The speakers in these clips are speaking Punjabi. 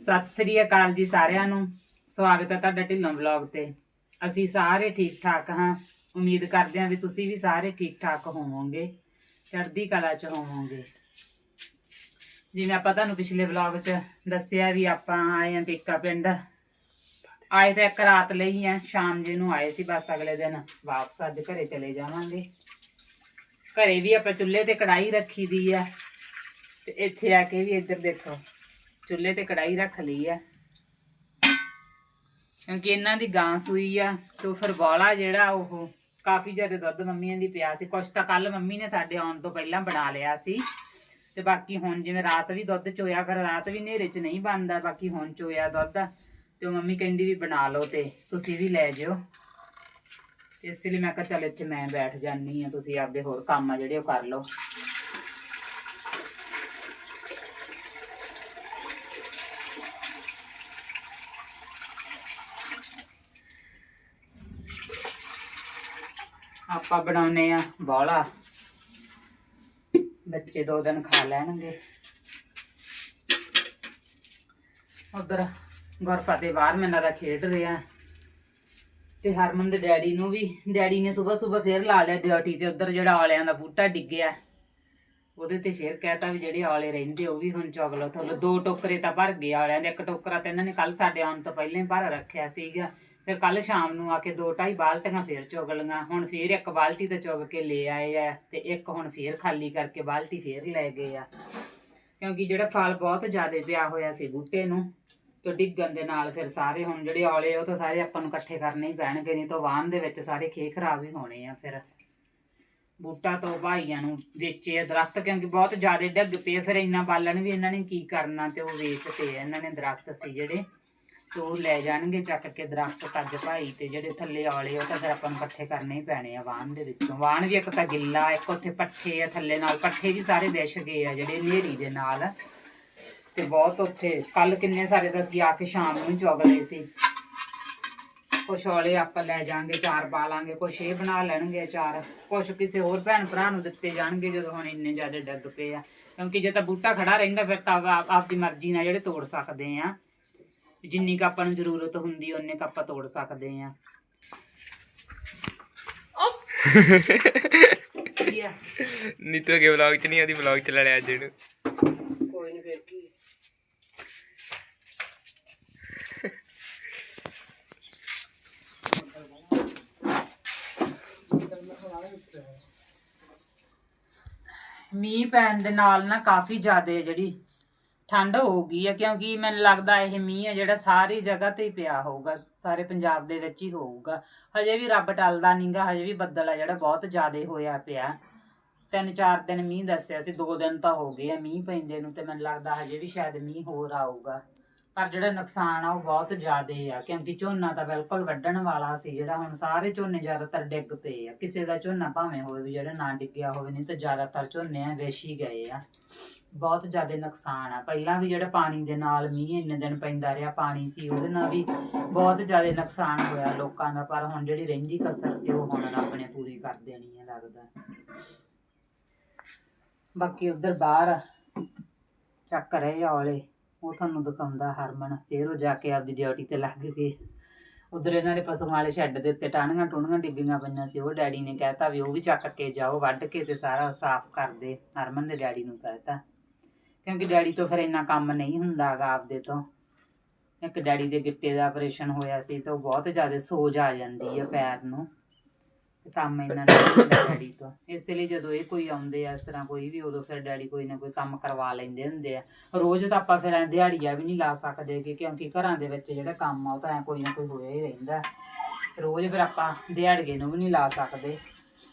ਸਤਿ ਸ੍ਰੀ ਅਕਾਲ ਜੀ ਸਾਰਿਆਂ ਨੂੰ। ਸਵਾਗਤ ਹੈ ਤੁਹਾਡਾ ਢਿੱਲੋਂ ਵਲੌਗ ਤੇ। ਅਸੀਂ ਸਾਰੇ ਠੀਕ ਠਾਕ ਹਾਂ। ਉਮੀਦ ਕਰਦੇ ਹਾਂ ਵੀ ਤੁਸੀਂ ਵੀ ਸਾਰੇ ਠੀਕ ਠਾਕ ਹੋਵੋਗੇ। ਚੜ੍ਹਦੀ ਕਲਾ ਚ ਹੋਵੋਗੇ। ਜਿਵੇਂ ਆਪਾਂ ਤੁਹਾਨੂੰ ਪਿਛਲੇ ਵਲੌਗ 'ਚ ਦੱਸਿਆ ਵੀ ਆਪਾਂ ਆਏ ਹਾਂ ਪੇਕਾ ਪਿੰਡ। ਆਏ ਤਾਂ ਇੱਕ ਰਾਤ ਲਈ ਆ ਸ਼ਾਮ ਜੀ ਨੂੰ ਆਏ ਸੀ, ਬਸ ਅਗਲੇ ਦਿਨ ਵਾਪਸ ਅੱਜ ਘਰੇ ਚਲੇ ਜਾਵਾਂਗੇ। ਘਰੇ ਵੀ ਆਪਾਂ ਚੁੱਲ੍ਹੇ ਤੇ ਕੜਾਈ ਰੱਖੀ ਦੀ ਆ। ਤੇ ਇੱਥੇ ਆ ਕੇ ਵੀ ਇੱਧਰ ਦੇਖੋ। ਚੁੱਲ੍ਹੇ ਤੇ ਕੜਾਈ ਰੱਖ ਲਈ ਆ। ਕਿਉਂਕਿ ਇਹਨਾਂ ਦੀ ਗਾਂ ਸੂਈ ਆ ਤੇ ਫਿਰ ਬੋਲਾ ਜਿਹੜਾ ਉਹ ਕਾਫੀ ਜ਼ਿਆਦਾ ਦੁੱਧ ਮੰਮੀਆਂ ਦੀ ਪਿਆ ਸੀ। ਕੁਛ ਤਾਂ ਕੱਲ ਮੰਮੀ ਨੇ ਸਾਡੇ ਆਉਣ ਤੋਂ ਪਹਿਲਾਂ ਬਣਾ ਲਿਆ ਸੀ। ਤੇ ਬਾਕੀ ਹੁਣ ਜਿਵੇਂ ਰਾਤ ਵੀ ਦੁੱਧ ਚੋਇਆ ਫਿਰ ਰਾਤ ਵੀ ਹਨੇਰੇ 'ਚ ਨਹੀਂ ਬਣਦਾ, ਬਾਕੀ ਹੁਣ ਚੋਇਆ ਦੁੱਧ। ਤੇ ਉਹ ਮੰਮੀ ਕਹਿੰਦੀ ਵੀ ਬਣਾ ਲਓ ਤੇ ਤੁਸੀਂ ਵੀ ਲੈ ਜਿਓ। ਇਸ ਲਈ ਮੈਂ ਕਿਹਾ ਚੱਲ ਇੱਥੇ ਮੈਂ ਬੈਠ ਜਾਨੀ ਆ ਤੁਸੀਂ ਆਪਦੇ ਹੋਰ ਕੰਮ ਆ ਜਿਹੜੇ ਉਹ ਕਰ ਲਓ। ਆਪਾਂ ਬਣਾਉਨੇ ਆ ਬੋਲਾ ਬੱਚੇ ਦੋ ਦਿਨ ਖਾ ਲੈਣਗੇ। ਉਧਰ ਗੁਰਫਤਿਹ ਬਾਹਰ ਮੈਨਾਂ ਦਾ ਖੇਡ ਰਿਹਾ। ਤੇ ਹਰਮਨ ਦੇ ਡੈਡੀ ਨੂੰ ਵੀ, ਡੈਡੀ ਨੇ ਸਵੇਰ ਸਵੇਰ ਫੇਰ ਲਾ ਲਿਆ ਡਿਊਟੀ ਤੇ, ਉਧਰ ਜਿਹੜਾ ਆਲਿਆਂ ਦਾ ਬੂਟਾ ਡਿੱਗਿਆ। ਉਹਦੇ ਤੇ ਫੇਰ ਕਹਿਤਾ ਵੀ ਜਿਹੜੇ ਆਲੇ ਰਹਿੰਦੇ, ਉਹ ਵੀ ਹੁਣ ਚੁਗ ਲਓ ਥੋੜਾ ਦੋ ਟੋਕਰੇ ਤਾਂ ਭਰ ਗਏ ਆਲਿਆਂ ਦੇ, ਇੱਕ ਟੋਕਰਾ ਤਾਂ ਇਹਨਾਂ ਨੇ ਕੱਲ ਸਾਡੇ ਆਉਣ ਤੋਂ ਪਹਿਲਾਂ ਹੀ ਭਰ ਰੱਖਿਆ ਸੀਗਾ। ਫਿਰ ਕੱਲ ਸ਼ਾਮ ਨੂੰ ਆ ਕੇ ਦੋ ਢਾਈ ਬਾਲਟੀਆਂ ਫੇਰ ਚੁਗ ਲਈਆਂ। ਹੁਣ ਫੇਰ ਇੱਕ ਬਾਲਟੀ ਤੇ ਚੁਗ ਕੇ ਲੈ ਆਏ ਆ ਤੇ ਇੱਕ ਹੁਣ ਫੇਰ ਖਾਲੀ ਕਰਕੇ ਬਾਲਟੀ ਫੇਰ ਲੈ ਗਏ ਆ। ਕਿਉਂਕਿ ਜਿਹੜਾ ਫਲ ਬਹੁਤ ਜ਼ਿਆਦਾ ਪਿਆ ਹੋਇਆ ਸੀ ਬੂਟੇ ਨੂੰ ਤੇ ਡਿੱਗਣ ਦੇ ਨਾਲ ਫਿਰ ਸਾਰੇ ਹੁਣ ਜਿਹੜੇ ਔਲੇ ਉਹ ਤਾਂ ਸਾਰੇ ਆਪਾਂ ਨੂੰ ਇਕੱਠੇ ਕਰਨੇ ਹੀ ਪੈਣਗੇ, ਨਹੀਂ ਤਾਂ ਵਾਹਨ ਦੇ ਵਿੱਚ ਸਾਰੇ ਖੇ ਖਰਾਬ ਹੀ ਹੋਣੇ ਆ ਫਿਰ। ਬੂਟਾ ਤੋਂ ਭਾਈਆਂ ਨੂੰ ਵੇਚੇ ਆ ਦਰਖਤ, ਕਿਉਂਕਿ ਬਹੁਤ ਜ਼ਿਆਦਾ ਡਿੱਗ ਪਏ ਫਿਰ ਇੰਨਾ ਬਾਲਣ ਵੀ ਇਹਨਾਂ ਨੇ ਕੀ ਕਰਨਾ ਤੇ ਉਹ ਵੇਚਤੇ ਆ, ਇਹਨਾਂ ਨੇ ਦਰਖਤ ਸੀ ਜਿਹੜੇ। ਤੇ ਉਹ ਲੈ ਜਾਣਗੇ ਚੱਕ ਕੇ ਦਰਖਤ ਕੱਜ ਭਾਈ ਤੇ ਜਿਹੜੇ ਥੱਲੇ ਔਲੇ ਉਹ ਤਾਂ ਫਿਰ ਆਪਾਂ ਨੂੰ ਇਕੱਠੇ ਕਰਨੇ ਹੀ ਪੈਣੇ ਆ ਵਾਹਣ ਦੇ ਵਿੱਚੋਂ। ਵਾਹਨ ਵੀ ਇੱਕ ਤਾਂ ਗਿੱਲਾ, ਇੱਕ ਉੱਥੇ ਪੱਠੇ ਆ ਥੱਲੇ ਨਾਲ। ਪੱਠੇ ਵੀ ਸਾਰੇ ਵਿਛ ਗਏ ਆ ਜਿਹੜੇ ਨੇਰੀ ਦੇ ਨਾਲ। ਤੇ ਬਹੁਤ ਉੱਥੇ ਕੱਲ ਕਿੰਨੇ ਸਾਰੇ ਤਾਂ ਅਸੀਂ ਆ ਕੇ ਸ਼ਾਮ ਨੂੰ ਚੁਗ ਲਏ ਸੀ। ਕੁਛ ਔਲੇ ਆਪਾਂ ਲੈ ਜਾਾਂਗੇ ਚਾਰ ਪਾ ਲਾਂਗੇ, ਕੁਛ ਇਹ ਬਣਾ ਲੈਣਗੇ ਚਾਰ। ਕੁਛ ਕਿਸੇ ਹੋਰ ਭੈਣ ਭਰਾ ਨੂੰ ਦਿੱਤੇ ਜਾਣਗੇ ਜਦੋਂ ਹੁਣ ਇੰਨੇ ਜ਼ਿਆਦਾ ਡੱਗ ਪਏ ਆ। ਕਿਉਂਕਿ ਜੇ ਤਾਂ ਬੂਟਾ ਖੜਾ ਰਹਿੰਦਾ ਫਿਰ ਤਾਂ ਆਪ- ਆਪਦੀ ਮਰਜ਼ੀ ਨਾਲ ਜਿਹੜੇ ਤੋੜ ਸਕਦੇ ਆ। ਜਿੰਨੀ ਕੁ ਆਪਾਂ ਨੂੰ ਜ਼ਰੂਰਤ ਹੁੰਦੀ ਓਨੇ ਕੁ ਆਪਾਂ ਤੋੜ ਸਕਦੇ ਆ। ਨੀਤੂ ਅਗੇ ਵਲੌਗ ਚ ਨਹੀਂ ਆਦੀ ਵਲੌਗ ਚ ਲੜਿਆ ਅੱਜ ਇਹਨੂੰ। ਕੋਈ ਨਹੀਂ ਫਿਰ ਕੀ। ਮੀਂਹ ਪੈਣ ਦੇ ਨਾਲ ਨਾ ਕਾਫੀ ਜ਼ਿਆਦਾ ਜਿਹੜੀ ਠੰਡ ਹੋ ਗਈ ਹੈ ਕਿਉਂਕਿ ਮੈਨੂੰ ਲੱਗਦਾ ਇਹ ਮੀਂਹ ਹੈ ਜਿਹੜਾ ਸਾਰੀ ਜਗ੍ਹਾ ਤੇ ਹੀ ਪਿਆ ਹੋਊਗਾ, ਸਾਰੇ ਪੰਜਾਬ ਦੇ ਵਿੱਚ ਹੀ ਹੋਊਗਾ। ਹਜੇ ਵੀ ਰੱਬ ਟਲਦਾ ਨਹੀਂਗਾ ਹਜੇ ਵੀ ਬੱਦਲ ਆ ਜਿਹੜਾ ਬਹੁਤ ਜ਼ਿਆਦਾ ਹੋਇਆ ਪਿਆ। ਤਿੰਨ ਚਾਰ ਦਿਨ ਮੀਂਹ ਦੱਸਿਆ ਸੀ, ਦੋ ਦਿਨ ਤਾਂ ਹੋ ਗਏ ਆ ਮੀਂਹ ਪੈਂਦੇ ਨੂੰ ਤੇ ਮੈਨੂੰ ਲੱਗਦਾ ਹਜੇ ਵੀ ਸ਼ਾਇਦ ਮੀਂਹ ਹੋਰ ਆਊਗਾ। ਪਰ ਜਿਹੜਾ ਨੁਕਸਾਨ ਆ ਉਹ ਬਹੁਤ ਜ਼ਿਆਦਾ ਆ, ਕਿਉਂਕਿ ਝੋਨਾ ਤਾਂ ਬਿਲਕੁਲ ਵੱਢਣ ਵਾਲਾ ਸੀ ਜਿਹੜਾ ਹੁਣ ਸਾਰੇ ਝੋਨੇ ਜ਼ਿਆਦਾਤਰ ਡਿੱਗ ਪਏ ਆ। ਕਿਸੇ ਦਾ ਝੋਨਾ ਭਾਵੇਂ ਹੋਵੇ ਵੀ ਜਿਹੜਾ ਨਾ ਡਿੱਗਿਆ ਹੋਵੇ, ਨਹੀਂ ਤਾਂ ਜ਼ਿਆਦਾਤਰ ਝੋਨੇ ਆ ਵੇਸ਼ ਗਏ ਆ। ਬਹੁਤ ਜ਼ਿਆਦਾ ਨੁਕਸਾਨ ਆ। ਪਹਿਲਾਂ ਵੀ ਜਿਹੜਾ ਪਾਣੀ ਦੇ ਨਾਲ ਮੀਂਹ ਇੰਨੇ ਦਿਨ ਪੈਂਦਾ ਰਿਹਾ, ਪਾਣੀ ਸੀ, ਉਹਦੇ ਨਾਲ ਵੀ ਬਹੁਤ ਜ਼ਿਆਦਾ ਨੁਕਸਾਨ ਹੋਇਆ ਲੋਕਾਂ ਦਾ, ਪਰ ਹੁਣ ਜਿਹੜੀ ਰਹਿੰਦੀ ਕਸਰ ਸੀ, ਉਹ ਹੁਣ ਰੱਬ ਨੇ ਪੂਰੀ ਕਰ ਦੇਣੀ ਹੈ ਲੱਗਦਾ। ਬਾਕੀ ਉਧਰ ਬਾਹਰ ਚੱਕ ਰਹੇ ਆ ਔਲੇ। ਉਹ ਤੁਹਾਨੂੰ ਦਿਖਾਉਂਦਾ ਹਰਮਨ, ਫੇਰ ਉਹ ਜਾ ਕੇ ਆਪਦੀ ਡਿਊਟੀ ਤੇ ਲੱਗ ਗਏ। ਉਧਰ ਇਹਨਾਂ ਦੇ ਪਸ਼ੂਆਂ ਵਾਲੇ ਸ਼ੈੱਡ ਦੇ ਉੱਤੇ ਟਾਹਣੀਆਂ ਟੁਣੀਆਂ ਡਿੱਗੀਆਂ ਪਈਆਂ ਸੀ, ਉਹ ਡੈਡੀ ਨੇ ਕਹਿਤਾ ਵੀ ਉਹ ਵੀ ਚੱਕ ਕੇ ਜਾਓ, ਵੱਢ ਕੇ ਤੇ ਸਾਰਾ ਸਾਫ਼ ਕਰ ਦੇ, ਹਰਮਨ ਦੇ ਡੈਡੀ ਨੂੰ ਕਹਿਤਾ। ਕਿਉਂਕਿ ਡੈਡੀ ਤੋਂ ਫਿਰ ਇੰਨਾ ਕੰਮ ਨਹੀਂ ਹੁੰਦਾਗਾ ਆਪਦੇ ਤੋਂ। ਇੱਕ ਡੈਡੀ ਦੇ ਗਿੱਟੇ ਦਾ ਆਪਰੇਸ਼ਨ ਹੋਇਆ ਸੀ ਤਾਂ ਉਹ ਬਹੁਤ ਜ਼ਿਆਦਾ ਸੋਜ ਆ ਜਾਂਦੀ ਹੈ ਪੈਰ ਨੂੰ। ਕੰਮ ਇਹਨਾਂ ਨੇ ਹੁੰਦਾ ਡੈਡੀ ਤੋਂ। ਇਸੇ ਲਈ ਜਦੋਂ ਇਹ ਕੋਈ ਆਉਂਦੇ ਆ, ਇਸ ਤਰ੍ਹਾਂ ਕੋਈ ਵੀ, ਉਦੋਂ ਫਿਰ ਡੈਡੀ ਕੋਈ ਨਾ ਕੋਈ ਕੰਮ ਕਰਵਾ ਲੈਂਦੇ ਹੁੰਦੇ ਆ। ਰੋਜ਼ ਤਾਂ ਆਪਾਂ ਫਿਰ ਐਂ ਦਿਹਾੜੀਆ ਵੀ ਨਹੀਂ ਲਾ ਸਕਦੇ ਗੇ ਕਿਉਂਕਿ ਘਰਾਂ ਦੇ ਵਿੱਚ ਜਿਹੜਾ ਕੰਮ ਆ, ਉਹ ਤਾਂ ਐਂ ਕੋਈ ਨਾ ਕੋਈ ਹੋਇਆ ਹੀ ਰਹਿੰਦਾ। ਰੋਜ਼ ਫਿਰ ਆਪਾਂ ਦਿਹਾੜੀਏ ਨੂੰ ਵੀ ਨਹੀਂ ਲਾ ਸਕਦੇ।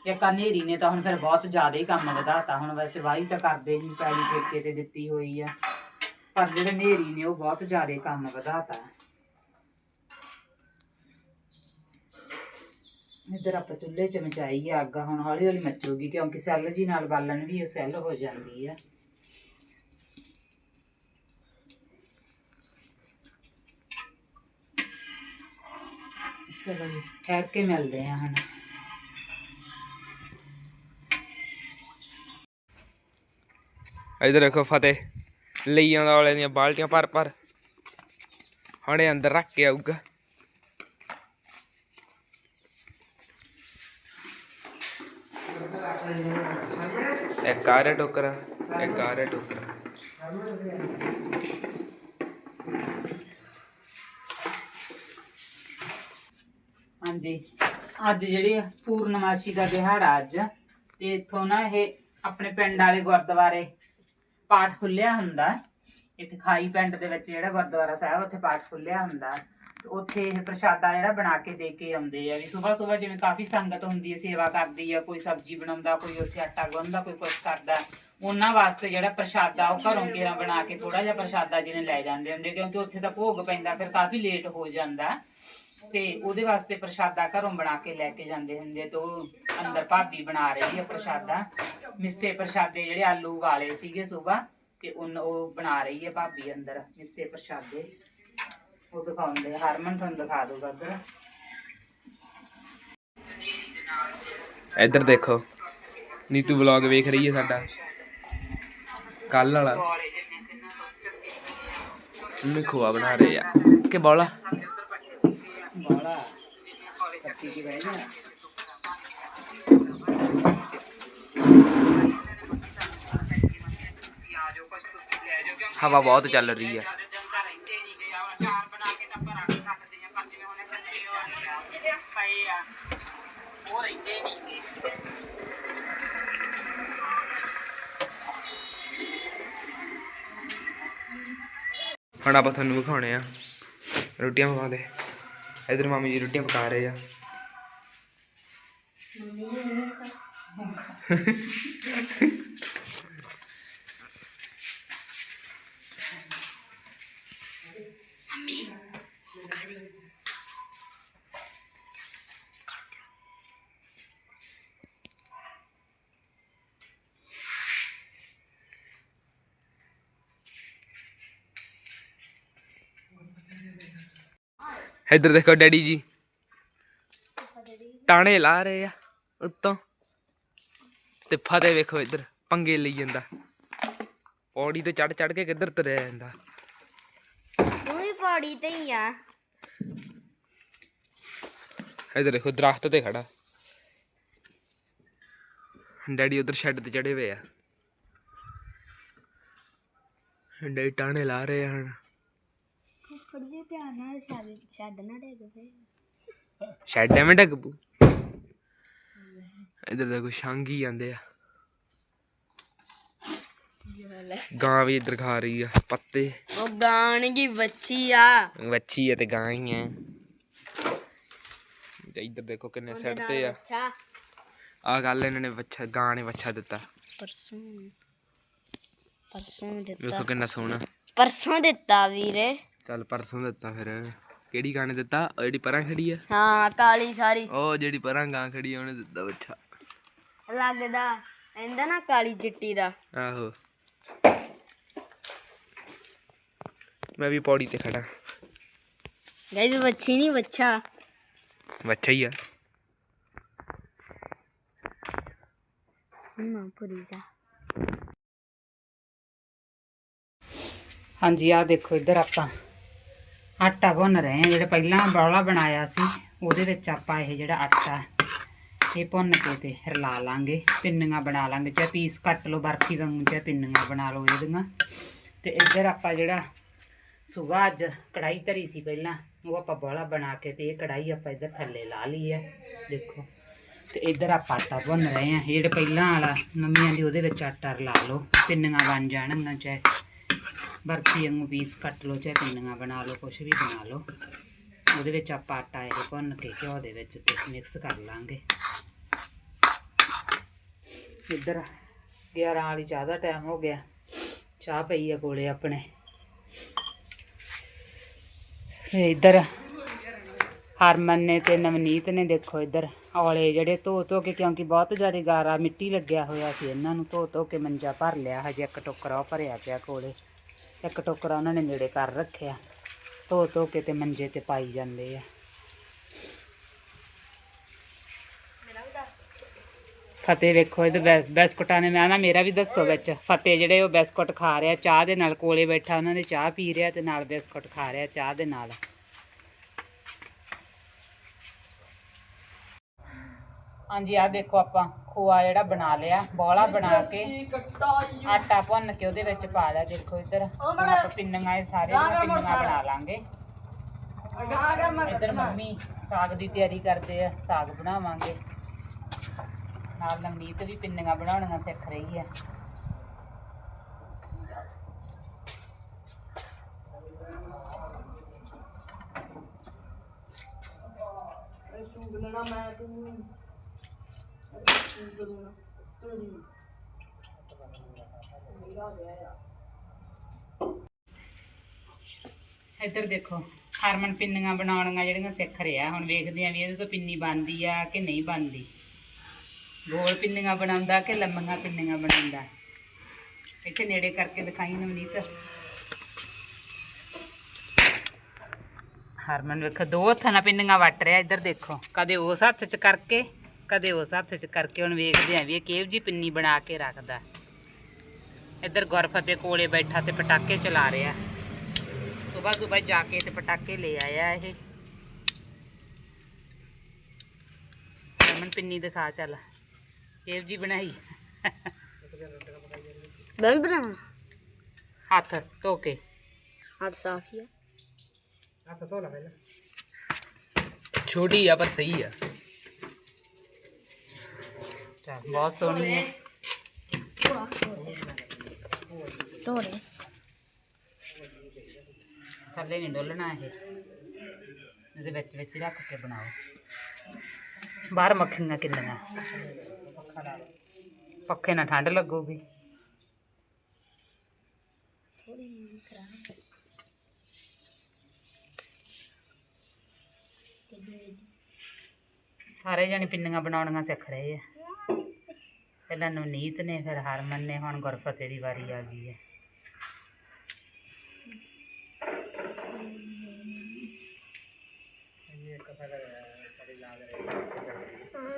ਇੱਕ ਹਨੇਰੀ ਨੇ ਤਾਂ ਹੁਣ ਫਿਰ ਬਹੁਤ ਜ਼ਿਆਦਾ ਹੀ ਕੰਮ ਵਧਾਤਾ। ਹੁਣ ਵੈਸੇ ਵਾਹੀ ਤਾਂ ਕਰਦੇ ਨਹੀਂ ਪੈਲੀ ਠੇਕੇ ਤੇ ਦਿੱਤੀ ਹੋਈ ਆ। ਪਰ ਜਿਹੜੇ ਹਨੇਰੀ ਨੇ ਉਹ ਬਹੁਤ ਜ਼ਿਆਦਾ ਕੰਮ ਵਧਾਤਾ। ਇੱਧਰ ਆਪਾਂ ਚੁੱਲ੍ਹੇ 'ਚ ਮਚਾਈ ਆ ਅੱਗ, ਹੁਣ ਹੌਲੀ ਹੌਲੀ ਮਚੂਗੀ, ਕਿਉਂਕਿ ਸੈੱਲ ਜੀ ਨਾਲ ਬਾਲਣ ਵੀ ਇਹ ਸੈੱਲ ਹੋ ਜਾਂਦੀ ਆ। ਚਲੋ ਜੀ, ਠਹਿਰ ਕੇ ਮਿਲਦੇ ਆ ਹੁਣ। ਇਧਰ ਦੇਖੋ ਫਤਿਹ ਲਈ ਆਉਂਦਾ ਵਾਲੇ ਦੀਆਂ ਬਾਲਟੀਆਂ ਭਰ ਭਰ ਹੁਣੇ ਅੰਦਰ ਰੱਖ ਕੇ ਆਊਗਾ। ਇੱਕ ਆ ਰਿਹਾ ਟੋਕਰਾ। ਇੱਕ ਆ ਰਿਹਾ ਟੋਕਰਾ। ਹਾਂਜੀ। ਅੱਜ ਜਿਹੜੀ ਪੂਰਨਮਾਸ਼ੀ ਦਾ ਦਿਹਾੜਾ ਅੱਜ ਤੇ ਇੱਥੋਂ ਨਾ ਇਹ ਆਪਣੇ ਪਿੰਡ ਵਾਲੇ ਗੁਰਦੁਆਰੇ ਪਾਠ ਖੁੱਲਿਆ ਹੁੰਦਾ। ਇੱਥੇ ਖਾਈ ਪਿੰਡ ਦੇ ਵਿੱਚ ਜਿਹੜਾ ਗੁਰਦੁਆਰਾ ਸਾਹਿਬ ਉੱਥੇ ਪਾਠ ਖੁੱਲਿਆ ਹੁੰਦਾ। ਉੱਥੇ ਇਹ ਪ੍ਰਸ਼ਾਦਾ ਜਿਹੜਾ ਬਣਾ ਕੇ ਦੇ ਕੇ ਆਉਂਦੇ ਆ ਵੀ ਸਵੇਰ ਸਵੇਰ ਜਿਵੇਂ ਕਾਫੀ ਸੰਗਤ ਹੁੰਦੀ ਹੈ, ਸੇਵਾ ਕਰਦੀ ਆ, ਕੋਈ ਸਬਜ਼ੀ ਬਣਾਉਂਦਾ, ਕੋਈ ਉੱਥੇ ਆਟਾ ਗੁੰਨਦਾ, ਕੋਈ ਕੁਛ ਕਰਦਾ, ਉਹਨਾਂ ਵਾਸਤੇ ਜਿਹੜਾ ਪ੍ਰਸ਼ਾਦਾ ਉਹ ਘਰੋਂ ਕੇਰਾ ਬਣਾ ਕੇ ਥੋੜਾ ਜਿਹਾ ਪ੍ਰਸ਼ਾਦਾ ਜਿਹਨੇ ਲੈ ਜਾਂਦੇ ਹੁੰਦੇ, ਕਿਉਂਕਿ ਉੱਥੇ ਤਾਂ ਭੋਗ ਪੈਂਦਾ, ਫਿਰ ਕਾਫੀ ਲੇਟ ਹੋ ਜਾਂਦਾ ਤੇ ਉਹਦੇ ਵਾਸਤੇ ਪ੍ਰਸ਼ਾਦਾ ਘਰੋਂ ਬਣਾ ਕੇ ਲੈ ਕੇ ਜਾਂਦੇ ਹੁੰਦੇ, ਤੇ ਉਹ ਅੰਦਰ ਭਾਬੀ ਬਣਾ ਰਹੀ ਹੈ ਪ੍ਰਸ਼ਾਦਾ, ਮਿੱਸੇ ਪ੍ਰਸ਼ਾਦੇ ਜਿਹੜੇ ਆਲੂ ਉਬਾਲੇ ਸੀਗੇ ਸੁਬਾ ਤੇ ਉਨ ਉਹ ਬਣਾ ਰਹੀ ਹੈ ਭਾਬੀ ਅੰਦਰ, ਮਿੱਸੇ ਪ੍ਰਸ਼ਾਦੇ। ਉਹ ਦਿਖਾਉਂਦੇ ਆ। ਹਰਮਨ ਤੁਹਾਨੂੰ ਦਿਖਾ ਦੂਗਾ ਅੰਦਰ ਇੱਧਰ ਦੇਖੋ। ਨੀਤੂ ਵਲੌਗ ਵੇਖ ਰਹੀ ਹੈ ਸਾਡਾ। ਕੱਲ ਵਾਲਾ। ਉਹਨੇ ਖੋਆ ਬਣਾ ਰਹੇ ਆ। ਕਿ ਬੋਲਾ? ਬਾਲਾ। ਕੱਤੀ ਦੀ ਬਹਿ ਜਾ ਹਵਾ ਬਹੁਤ ਚੱਲ ਰਹੀ ਆ। ਹੁਣ ਆਪਾਂ ਤੁਹਾਨੂੰ ਵਿਖਾਉਣੇ ਆ। ਰੋਟੀਆਂ ਪਕਾਉਂਦੇ ਇਧਰ ਮਾਮੀ ਜੀ ਰੋਟੀਆਂ ਪਕਾ ਰਹੇ ਆ। ਇੱਧਰ ਦੇਖੋ ਡੈਡੀ ਜੀ। ਟਾਣੇ ਲਾ ਰਹੇ ਆ ਉੱਤੋਂ। ਤੇ ਫਤਿਹ ਵੇਖੋ ਇੱਧਰ ਪੰਗੇ ਲਈ ਜਾਂਦਾ। ਪੌੜੀ ਤੇ ਚੜ ਚੜ ਕੇ ਕਿੱਧਰ ਤੁਰਿਆ ਜਾਂਦਾ। ਤੂੰ ਵੀ ਪੌੜੀ ਤੇ ਹੀ ਆ। ਇੱਧਰ ਦੇਖੋ ਦਰਖਤ ਤੇ ਖੜਾ। ਡੈਡੀ ਉਧਰ ਸ਼ੈੱਡ ਤੇ ਚੜੇ ਹੋਏ ਆ। ਡੈਡੀ ਟਾਣੇ ਲਾ ਰਹੇ ਹਨ ਧਿਆਨ ਨਾਲ ਛੱਡ ਛੱਡ ਨਾ ਡੇਗ ਫੇ ਸ਼ੈੱਡ ਐਵੇਂ ਡੱਗਪੂ ਇੱਧਰ ਦੇਖੋ ਸ਼ਾਂਗੀ ਜਾਂਦੇ ਆ। ਗਾਂ ਵੀ ਇੱਧਰ ਖਾ ਰਹੀ ਆ ਪੱਤੇ। ਉਹ ਗਾਣ ਦੀ ਬੱਚੀ ਆ। ਵੱਛੀ ਆ ਤੇ ਗਾਂ ਹੀ ਆ। ਤੇ ਇੱਧਰ ਦੇਖੋ ਕਿੰਨੇ ਸਿਰ ਤੇ ਆ। ਅੱਛਾ ਆ ਗੱਲ ਇਹਨਾਂ ਨੇ ਵੱਛਾ ਗਾਂ ਨੇ ਵੱਛਾ ਦਿੱਤਾ। ਪਰਸੋਂ। ਪਰਸੋਂ ਦਿੱਤਾ। ਵੇਖੋ ਕਿੰਨਾ ਸੋਹਣਾ। ਪਰਸੋਂ ਦਿੱਤਾ ਵੀਰੇ। ਚੱਲ ਪਰਸੋਂ ਦਿੱਤਾ ਫਿਰ। ਕਿਹੜੀ ਗਾਂ ਨੇ ਦਿੱਤਾ? ਉਹ ਜਿਹੜੀ ਪਰਾਂ ਖੜੀ ਆ? ਹਾਂ ਕਾਲੀ ਸਾਰੀ। ਉਹ ਜਿਹੜੀ ਪਰਾਂ ਗਾਂ ਖੜੀ ਆ ਉਹਨੇ ਦਿੱਤਾ ਵੱਛਾ ਲੱਗਦਾ ਇਹਦਾ ਨਾ ਕਾਲੀ ਚਿੱਟੀ ਦਾ। ਆਹੋ। ਮੈਂ ਵੀ ਪੌੜੀ ਤੇ ਖੜਾ ਗਾਇਸ ਬੱਚੀ ਨਹੀਂ ਬੱਚਾ ਵੱਛਾ ਹੀ ਆ। ਨਾ ਪੁਰੀ ਜਾ। ਹਾਂਜੀ ਆ ਦੇਖੋ ਇੱਧਰ ਆਪਾਂ। ਆਟਾ ਭੁੰਨ ਰਹੇ ਹਾਂ। ਜਿਹੜਾ ਪਹਿਲਾਂ ਬੌਲਾ ਬਣਾਇਆ ਸੀ, ਉਹਦੇ ਵਿੱਚ ਆਪਾਂ ਇਹ ਜਿਹੜਾ ਆਟਾ, ਇਹ ਭੁੰਨ ਕੇ ਤੇ ਰਲਾ ਲਾਂਗੇ। ਪਿੰਨੀਆਂ ਬਣਾ ਲਾਂਗੇ। ਚਾਹੇ ਪੀਸ ਕੱਟ ਲਓ, ਬਰਫੀ ਵਾਂਗੂ ਜਾਂ ਪਿੰਨੀਆਂ ਬਣਾ ਲਓ ਇਹਦੀਆਂ। ਤੇ ਇੱਧਰ ਆਪਾਂ ਜਿਹੜਾ ਸੁਗਾ ਅੱਜ ਕੜਾਈ ਧਰੀ ਸੀ ਪਹਿਲਾਂ, ਉਹ ਆਪਾਂ ਬੌਲਾ ਬਣਾ ਕੇ ਤੇ ਇਹ ਕੜਾਈ ਆਪਾਂ ਇੱਧਰ ਥੱਲੇ ਲਾ ਲਈ ਹੈ ਦੇਖੋ। ਤੇ ਇੱਧਰ ਆਪਾਂ ਆਟਾ ਭੁੰਨ ਰਹੇ ਹਾਂ। ਜਿਹੜੇ ਪਹਿਲਾਂ ਵਾਲਾ ਮੰਮੀਆਂ ਦੀ ਉਹਦੇ ਵਿੱਚ ਆਟਾ ਰਲਾ ਲਓ। ਪਿੰਨੀਆਂ ਬਣ ਜਾਣਗੀਆਂ ਚਾਹੇ ਬਰਫੀ ਵਾਂਗੂ ਪੀਸ ਕੱਟ ਲਓ, ਚਾਹੇ ਪਿੰਨੀਆਂ ਬਣਾ ਲਓ, ਕੁਛ ਵੀ ਬਣਾ ਲਓ। ਉਹਦੇ ਵਿੱਚ ਆਪਾਂ ਆਟਾ ਇਹ ਭੁੰਨ ਕੇ ਘਿਓ ਦੇ ਵਿੱਚ ਤੇ ਮਿਕਸ ਕਰ ਲਾਂਗੇ। ਇੱਧਰ 11 ਵਾਲੀ ਚਾਹ ਦਾ ਟਾਈਮ ਹੋ ਗਿਆ। ਚਾਹ ਪਈ ਆ ਕੋਲੇ ਆਪਣੇ। ਤੇ ਇੱਧਰ ਹਰਮਨ ਨੇ ਤੇ ਨਵਨੀਤ ਨੇ ਦੇਖੋ ਇੱਧਰ ਔਲੇ ਜਿਹੜੇ ਧੋ ਧੋ ਕੇ, ਕਿਉਂਕਿ ਬਹੁਤ ਜ਼ਿਆਦਾ ਗਾਰਾ ਮਿੱਟੀ ਲੱਗਿਆ ਹੋਇਆ ਸੀ, ਇਹਨਾਂ ਨੂੰ ਧੋ ਧੋ ਕੇ ਮੰਜਾ ਭਰ ਲਿਆ, ਹਜੇ ਇੱਕ ਟੋਕਰਾ ਉਹ ਭਰਿਆ ਪਿਆ ਕੋਲੇ। ਇੱਕ ਟੋਕਰਾ ਉਹਨਾਂ ਨੇ ਨੇੜੇ ਕਰ ਰੱਖਿਆ। ਧੋ ਧੋ ਕੇ ਤੇ ਮੰਜੇ ਤੇ ਪਾਈ ਜਾਂਦੇ ਆ। ਫਤਿਹ ਵੇਖੋ ਇਹਦੇ ਬਿਸਕੁਟਾਂ ਨੇ ਮੈਂ ਨਾ ਮੇਰਾ ਵੀ ਦੱਸੋ ਵਿੱਚ। ਫਤਿਹ ਜਿਹੜੇ ਉਹ ਬਿਸਕੁਟ ਖਾ ਰਿਹਾ, ਚਾਹ ਦੇ ਨਾਲ ਕੋਲੇ ਬੈਠਾ, ਉਹਨਾਂ ਦੇ ਚਾਹ ਪੀ ਰਿਹਾ ਤੇ ਨਾਲ ਬਿਸਕੁਟ ਖਾ ਰਿਹਾ ਚਾਹ ਦੇ ਨਾਲ। ਹਾਂਜੀ ਆ ਦੇਖੋ ਆਪਾਂ। ਖੋਆ ਜਿਹੜਾ ਬਣਾ ਲਿਆ ਬੋਲਾ ਬਣਾ ਕੇ ਆਟਾ ਭੁੰਨ ਕੇ ਉਹਦੇ ਵਿੱਚ ਪਾ ਲਿਆ ਦੇਖੋ ਇੱਧਰ। ਹੁਣ ਆਪਾਂ ਪਿੰਨੀਆਂ ਇਹ ਸਾਰੇ ਪਿੰਨੀਆਂ ਬਣਾ ਲਾਂਗੇ। ਇੱਧਰ ਮੰਮੀ ਸਾਗ ਦੀ ਤਿਆਰੀ ਕਰਦੇ ਆ ਸਾਗ ਬਣਾਵਾਂਗੇ। ਨਾਲ ਨਵਨੀਤ ਵੀ ਪਿੰਨੀਆਂ ਬਣਾਉਣੀਆਂ ਸਿੱਖ ਰਹੀ ਆ। ਇੱਧਰ ਦੇਖੋ, ਹਰਮਨ ਪਿੰਨੀਆਂ ਬਣਾਉਣੀਆਂ ਜਿਹੜੀਆਂ ਸਿੱਖ ਰਿਹਾ। ਹੁਣ ਵੇਖਦੇ ਆ ਵੀ ਇਹਦੇ ਤੋਂ ਪਿੰਨੀ ਬਣਦੀ ਆ ਕਿ ਨਹੀਂ ਬਣਦੀ। ਗੋਲ ਪਿੰਨੀਆਂ ਬਣਾਉਂਦਾ ਕਿ ਲੰਮੀਆਂ ਪਿੰਨੀਆਂ ਬਣਾਉਂਦਾ? ਇੱਥੇ ਨੇੜੇ ਕਰਕੇ ਦਿਖਾਈ ਨਵਨੀਤ। ਹਰਮਨ ਵੇਖੋ, ਦੋ ਹੱਥਾਂ ਨਾਲ ਪਿੰਨੀਆਂ ਵੱਟ ਰਿਹਾ। ਇੱਧਰ ਦੇਖੋ, ਕਦੇ ਉਸ ਹੱਥ 'ਚ ਕਰਕੇ ਕਦੇ ਉਸ ਹੱਥ 'ਚ ਕਰਕੇ ਹੁਣ ਵੇਖਦੇ ਆ ਵੀ ਇਹ ਕਿਹੋ ਜੀ ਪਿੰਨੀ ਬਣਾ ਕੇ ਰੱਖਦਾ। ਇੱਧਰ ਗੁਰਫਤਿਹ ਕੋਲੇ ਬੈਠਾ ਤੇ ਪਟਾਕੇ ਚਲਾ ਰਿਹਾ। ਸਵੇਰ ਸਵੇਰ ਜਾ ਕੇ ਤੇ ਪਟਾਕੇ ਲੈ ਆਇਆ ਇਹ। ਰਮਨ ਪਿੰਨੀ ਦਿਖਾ ਚੱਲ ਕਿਹੋ ਜੀ ਬਣਾਈ। ਮੈਂ ਵੀ ਬਣਾਵਾਂ। ਹੱਥ ਧੋ ਕੇ। ਹੱਥ ਸਾਫ਼ ਹੀ ਆ। ਛੋਟੀ ਆ ਪਰ ਸਹੀ ਆ। ਬਹੁਤ ਸੋਹਣੀ ਹੈ। ਧੋਣੇ ਥੱਲੇ ਨਹੀਂ ਡੋਲਣਾ ਇਹ। ਇਹਦੇ ਵਿੱਚ ਵਿੱਚ ਰੱਖ ਕੇ ਬਣਾਓ। ਬਾਹਰ ਮੱਖੀਆਂ ਕਿੰਨੀਆਂ। ਪੱਖੇ ਨਾਲ ਠੰਡ ਲੱਗੂਗੀ। ਸਾਰੇ ਜਣੇ ਪਿੰਨੀਆਂ ਬਣਾਉਣੀਆਂ ਸਿੱਖ ਰਹੇ ਆ। ਪਹਿਲਾਂ ਨਵਨੀਤ ਨੇ, ਫਿਰ ਹਰਮਨ ਨੇ, ਹੁਣ ਗੁਰਫਤਿਹ ਦੀ ਵਾਰੀ ਆ ਗਈ ਹੈ।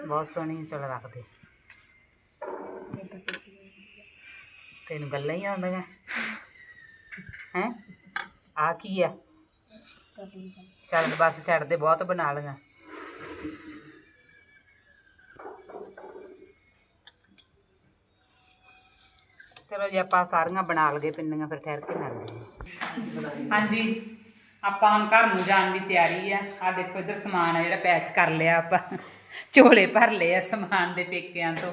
ਬਹੁਤ ਸੋਹਣੀ ਚਲ ਰੱਖਦੇ। ਤੈਨੂੰ ਗੱਲਾਂ ਹੀ ਆਉਂਦੀਆਂ। ਹੈ? ਆ ਕੀ ਆ? ਚੱਲ ਬਸ ਛੱਡ ਦੇ ਬਹੁਤ ਬਣਾ ਲਈਆਂ। ਚਲੋ ਜੀ ਆਪਾਂ ਸਾਰੀਆਂ ਬਣਾ ਲਗੇ ਪਿੰਨੀਆਂ, ਫਿਰ ਠਹਿਰ ਕੇ ਮਿਲਦੇ ਹਾਂਜੀ, ਆਪਾਂ ਹੁਣ ਘਰ ਨੂੰ ਜਾਣ ਦੀ ਤਿਆਰੀ ਆ। ਆ ਦੇਖੋ, ਇੱਧਰ ਸਮਾਨ ਆ ਜਿਹੜਾ ਪੈਕ ਕਰ ਲਿਆ ਆਪਾਂ। ਝੋਲੇ ਭਰ ਲਏ ਆ ਸਮਾਨ ਦੇ ਪੇਕਿਆਂ ਤੋਂ।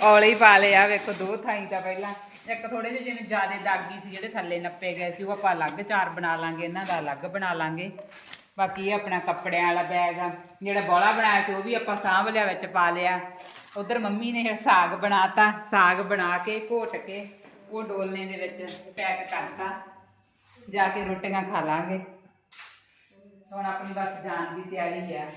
ਔਲੇ ਹੀ ਪਾ ਲਏ ਆ, ਵੇਖੋ, ਦੋ ਥਾਈ ਤਾਂ ਪਹਿਲਾਂ। ਇੱਕ ਥੋੜੇ ਜਿਹੇ ਜਿਵੇਂ ਜ਼ਿਆਦਾ ਦਾਗੀ ਸੀ, ਜਿਹੜੇ ਥੱਲੇ ਨੱਪੇ ਗਏ ਸੀ, ਉਹ ਆਪਾਂ ਅਲੱਗ ਚਾਰ ਬਣਾ ਲਾਂਗੇ, ਇਹਨਾਂ ਦਾ ਅਲੱਗ ਬਣਾ ਲਾਂਗੇ। ਬਾਕੀ ਇਹ ਆਪਣਾ ਕੱਪੜਿਆਂ ਵਾਲਾ ਬੈਗ ਆ। ਜਿਹੜਾ ਬੋਲਾ ਬਣਾਇਆ ਸੀ, ਉਹ ਵੀ ਆਪਾਂ ਸਾਂਭ ਲਿਆ, ਵਿੱਚ ਪਾ ਲਿਆ। ਉਧਰ ਮੰਮੀ ਨੇ ਫਿਰ ਸਾਗ ਬਣਾਤਾ, ਸਾਗ ਬਣਾ ਕੇ, ਘੋਟ ਕੇ, ਉਹ ਡੋਲਨੇ ਦੇ ਵਿੱਚ ਪੈਕ ਕਰਤਾ। ਜਾ ਕੇ ਰੋਟੀਆਂ ਖਾ ਲਾਂਗੇ। ਹੁਣ ਆਪਣੀ ਬਸ ਜਾਣ ਦੀ ਤਿਆਰੀ ਹੈ